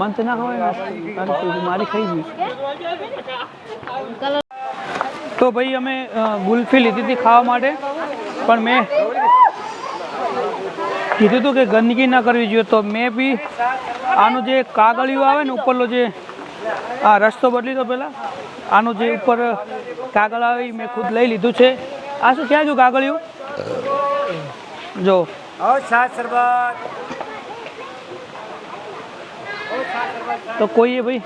મન ના ખવાય મારી ખાઈ ગઈ? તો ભાઈ અમે ગુલ્ફી લીધી હતી ખાવા માટે, પણ મેં કીધું હતું કે ગંદકી ના કરવી જોઈએ. તો મેં બી આનું જે કાગળિયું આવે ને, ઉપરનો જે, આ રસ્તો બદલી દો પહેલાં. આનું જે ઉપર કાગળ આવે એ મેં ખુદ લઈ લીધું છે. આ શું, ક્યાં જો કાગળિયું? જો. તો કોઈએ ભાઈ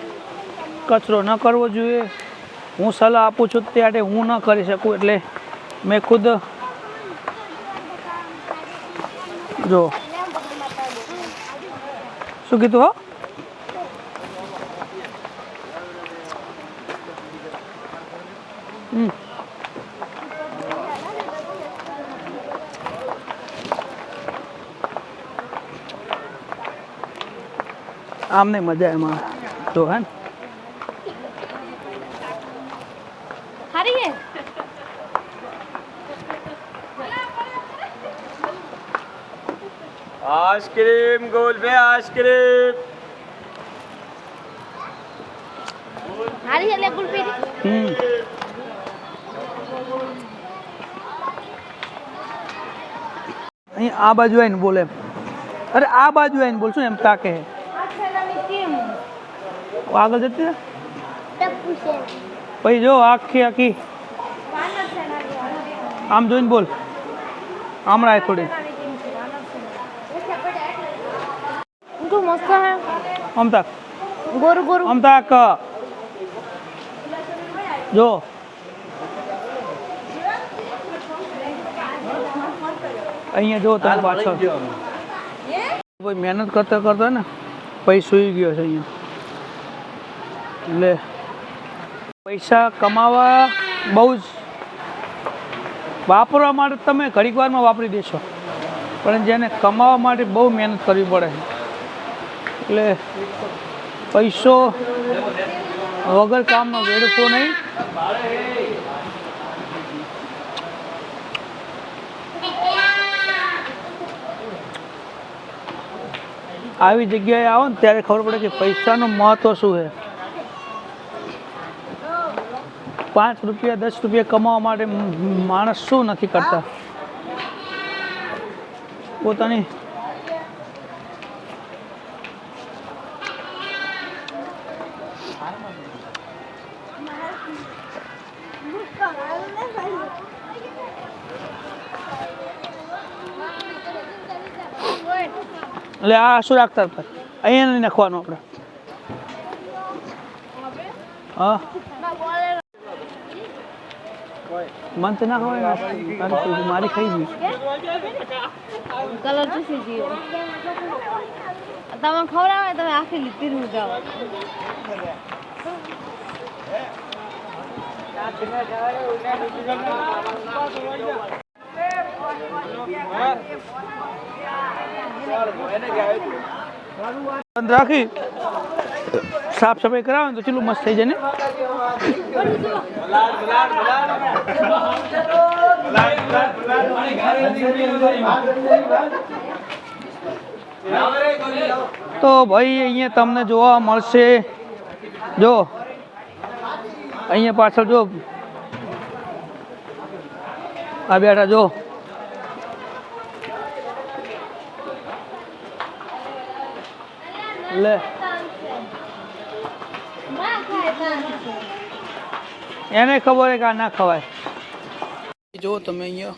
કચરો ન કરવો જોઈએ. હું સલાહ આપું છું ત્યારે હું ન કરી શકું એટલે મેં ખુદ જો. શું કીધું હો? હમ. આમને મજા એમાં. તો હે આઈસ્ક્રીમ ગોલભે આઈસ્ક્રીમ. હારી એટલે ગુલપી હમ. અહીં આ બાજુ આવીને બોલે. અરે આ બાજુ આવીને બોલ શું એમ તાકે. આગળ જતી પછી જો આખી આખી. આમ જોઈને બોલ. હમણાં થોડી. આમ તાક. ગોરુ ગોરુ. આમ તાક જો. અહીંયા જો તમે પાછળ. કોઈ મહેનત કરતા કરતા ને પછી સુઈ ગયો છે અહીંયા. એટલે પૈસા કમાવા બહુ જ વાપરવા માટે તમે ઘડીક વારમાં વાપરી દેશો. પણ જેને કમાવા માટે બહુ મહેનત કરવી પડે. એટલે પૈસો વગર કામમાં વેડફો નહીં. આવી જગ્યાએ આવો ને ત્યારે ખબર પડે કે પૈસાનું મહત્ત્વ શું છે. પાંચ રૂપિયા, દસ રૂપિયા કમાવા માટે માણસ શું નથી કરતા? પોતાની એટલે આ શું રાખતા હતા? અહીંયા નહીં નાખવાનું આપણે. હા. મન તો ના? કે મારી ખાઈ ગયું કલર ચૂસી ગયો તમે ખવડાવે તમે આખી લીટી નું જાઓ. બંધ રાખી. સાફ સફાઈ કરાવે તો ચેટલું મસ્ત થઈ જાય ને? તો ભાઈ અહીંયા તમને જોવા મળશે. જો અહીંયા પાછળ જો. આ બેઠા જો. લે. એને ખબર હોય કે આ ના ખવાય. જો તમે અહીંયા.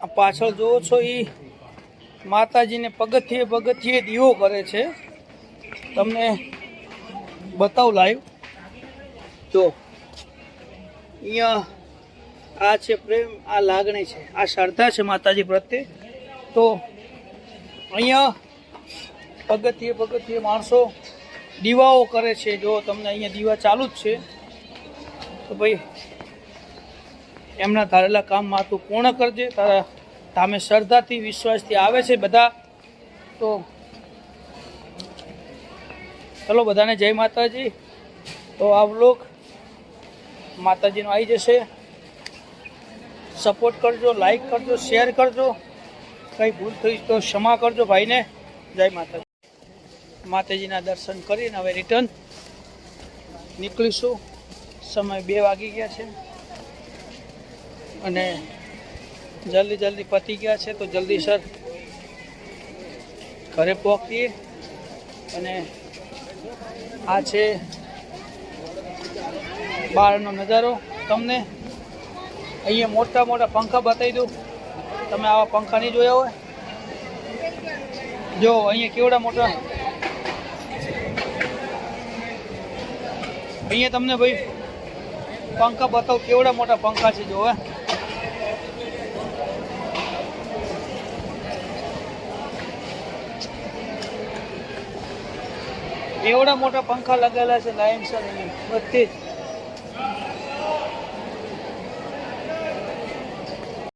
આ પાછળ જોવો છો એ માતાજીને પગથિયે પગથિયે દીવો કરે છે. તમને બતાવું લાઈવ જો. અહીંયા આ છે પ્રેમ, આ લાગણી છે, આ શ્રદ્ધા છે માતાજી પ્રત્યે. તો અહીંયા પગથિયે પગથિયે માણસો દીવાઓ કરે છે. જો તમને અહીંયા દીવા ચાલુ જ છે, તો ભાઈ એમના ધારેલા કામ તું પૂર્ણ કરજે. તારા તામે શ્રદ્ધાથી, વિશ્વાસથી આવે છે બધા. તો ચલો બધાને જય માતાજી. તો આ લોક માતાજીનો આવી જશે. સપોર્ટ કરજો લાઈક કરજો શેર કરજો. કંઈ ભૂલ થઈ તો ક્ષમા કરજો ભાઈને. જય માતાજી. માતાજીના દર્શન કરીને હવે રિટર્ન નીકળીશું. સમય બે વાગી ગયા છે અને જલ્દી જલ્દી પતી ગયા છે તો જલ્દી સર ઘરે પહોંચીએ અને આ છે બહારનો નજારો તમને અહીંયા મોટા મોટા પંખા બતાવી દઉં. તમે આવા પંખા નહીં જોયા હોય? જો, અહીંયા કેવડા મોટા? અહીંયા તમને ભાઈ પંખા બતાવું, કેવડા મોટા પંખા છે જો, હે? એવડા મોટા પંખા લગાવેલા છે, લાઈન સર બધી જ.